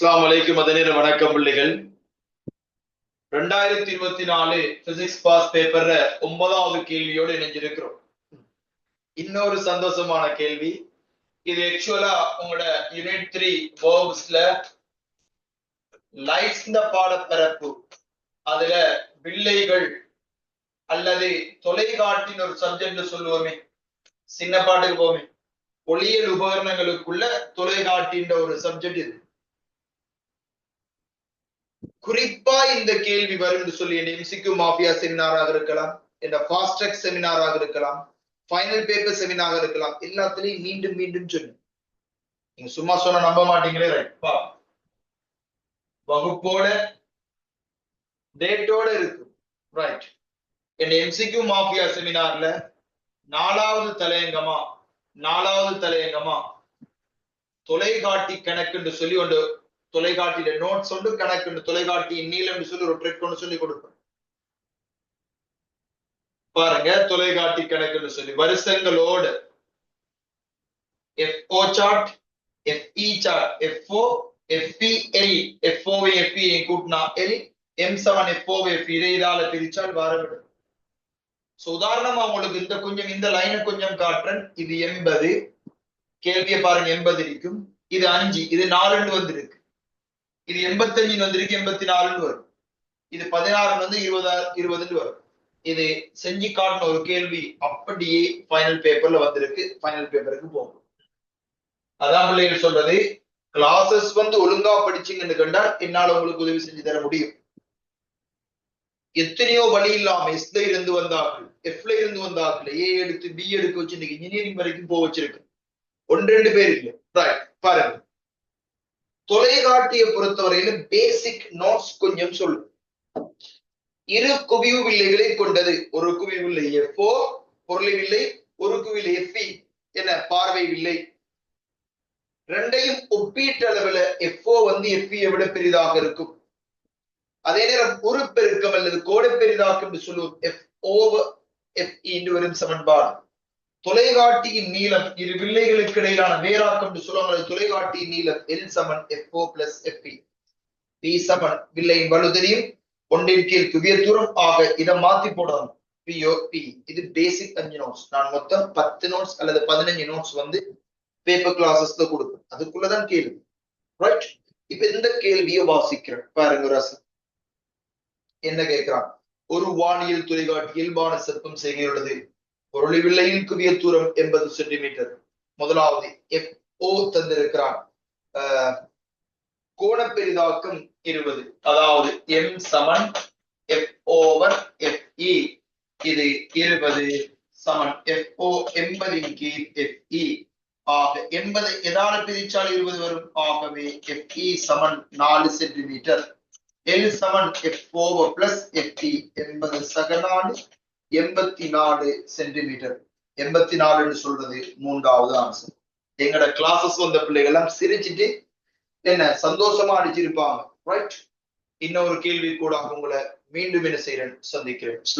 அஸ்லாம் வலைக்கும் மதநேர வணக்கம் பிள்ளைகள். ரெண்டாயிரத்தி இருபத்தி நாலு பிசிக்ஸ் பாஸ் பேப்பர்ல ஒன்பதாவது கேள்வியோடு இணைஞ்சிருக்கிறோம். இன்னொரு சந்தோஷமான கேள்வி. இது ஆக்சுவலா உங்களோட யூனிட் த்ரீ வேர்ப்ஸ்ல லைட்ஸ் இந்த பாடப்பரப்பு. அதுல வில்லைகள் அல்லது தொலைக்காட்டின் ஒரு சப்ஜெக்ட் சொல்லுவோமே. சின்ன பாட்டுக்கு போவோமே ஒளியல் உபகரணங்களுக்குள்ள தொலைக்காட்டின்ற ஒரு சப்ஜெக்ட் இது. குறிப்பா இந்த கேள்வி வரும் என்று சொல்லி என் எம்சிக்யூ மாஃபியா செமினாராக இருக்கலாம் என்ற ஃபாஸ்ட் ட்ராக் செமினாராக இருக்கலாம் ஃபைனல் பேப்பர் செமினாராக இருக்கலாம் எல்லாத்துலயும் மீண்டும் மீண்டும் சொல்லு நீங்க சும்மா சொன்ன நம்ப மாட்டீங்களே ரைட் வகுப்போட டேட்டோட இருக்கும் ரைட் என் எம்சிக்யூ மாஃபியா செமினார்ல நாலாவது தலையங்கமா நாலாவது தலையங்கமா தொலைகாட்டி கணக்குன்னு சொல்லி ஒன்று தொலைக்காட்டியில நோட்ஸ் ஒன்று கணக்கு தொலைக்காட்டியின் நீளம் சொல்லி ஒரு ட்ரிக் ஒன்று சொல்லி கொடுப்பேன். பாருங்க தொலைக்காட்டி கணக்குன்னு சொல்லி. வருஷங்களோடு எஃப்ஓ சார்ட் F E chart F O F P L எஃப்ஓவை F E கூட்டினா எல் எம் செவன் எஃப்ஓவை எஃப் இதை இதால பிரிச்சால் வரவிடும். சோ உதாரணமா உங்களுக்கு இந்த கொஞ்சம் இந்த லைனை கொஞ்சம் காட்டுறேன். இது எண்பது. கேள்வியை பாருங்க எண்பது இருக்கும் இது அஞ்சு. இது நாலுன்னு வந்திருக்கு. இது எண்பத்தஞ்சுன்னு வந்திருக்கு எண்பத்தி நாலுன்னு வரும். இது பதினாறுன்னு வந்து இருபதா இருபதுன்னு வரும். இது செஞ்சு காட்டின ஒரு கேள்வி அப்படியே ஃபைனல் பேப்பர்ல வந்திருக்கு. ஃபைனல் பேப்பருக்கு போகும். அதான் பிள்ளைகள் சொல்றது கிளாஸஸ் வந்து ஒழுங்கா படிச்சீங்கன்னு கண்டால் என்னால உங்களுக்கு உதவி செஞ்சு தர முடியும். எத்தனையோ வழி இல்லாம எஸ்ல இருந்து வந்தார்கள் எஃப்ல இருந்து வந்தார்கள் ஏ எடுத்து பி எடுக்க வச்சு இன்னைக்கு இன்ஜினியரிங் வரைக்கும் போக வச்சிருக்கு. ஒன்று ரெண்டு பேர் இல்லை. ரைட் பாருங்க. தொலைக்காட்டியை பொறுத்தவரையில பேசிக் நோட்ஸ் கொஞ்சம் சொல்லு இரு குவிவு வில்லைகளை கொண்டது ஒரு குவிவு வில்லை. எஃப்ஓ பொருளை வில்லை ஒரு குவிலை எஃப்இ என பார்வை வில்லை. ரெண்டையும் ஒப்பீட்டளவுல எஃப்ஓ வந்து எஃப்இயை விட பெரிதாக இருக்கும். அதே நேரம் ஒரு பெருக்கம் அல்லது கோடை பெரிதாக்கும் என்று சொல்லுவோம். எஃப் ஓ எஃப்இ இன்று வரும் சமன்பாடு. தொலைகாட்டியின் நீளம் இரு வில்லைகளுக்கு இடையிலான வேறாக்கம் என்று சொல்லுவாங்க. தொலைகாட்டியின் நீளம். எல் சமன் F O plus F E P சமன் வில்லையின் வலு தெரியும். ஒன்றின் கீழ் குவிய தூரம் ஆக இதை மாத்தி போடணும் பிஓ பி இது பேசிக் அஞ்சு நோட்ஸ் நான் மொத்தம் பத்து நோட்ஸ் அல்லது பதினஞ்சு நோட்ஸ் வந்து பேப்பர் கிளாஸஸ்ல கொடுப்பேன். அதுக்குள்ளதான் கேள்வி ரைட் இப்ப இந்த கேள்வியை வாசிக்கிறேன். பாருங்க ராசு. என்ன கேட்கிறான்? ஒரு வானியல் தொலைகாட்டி இயல்பான சிற்பம் செய்கிறது பொருளி வில்லையில் குவிய தூரம் எண்பது சென்டிமீட்டர் முதலாவது எஃப் ஓ தந்திருக்கிறான். கோண பெரிதாக்கம் இருபது. அதாவது எம் சமன் எஃப் ஓவர் எஃப் இ இது இருபது சமன் எஃப் ஓ எண்பதின் கீழ் எஃப் இ ஆக எண்பது எதால பிரிச்சால் இருபது வரும்? ஆகவே எஃப் இ சமன் நாலு சென்டிமீட்டர் எல் சமன் எஃப் ஓவர் பிளஸ் எஃப் எண்பது என்பது சகநாடு எண்பத்தி நாலு சென்டிமீட்டர் எண்பத்தி நாலுன்னு சொல்றது மூன்றாவது ஆன்சர் எங்கட கிளாஸஸ் வந்த பிள்ளைகள் எல்லாம் சிரிச்சிட்டு என்ன சந்தோஷமா அடிச்சிருப்பாங்க. ரைட் இன்னொரு கேள்வி கூட உங்களை மீண்டும் என்ன செய்யறேன் சந்திக்கிறேன்.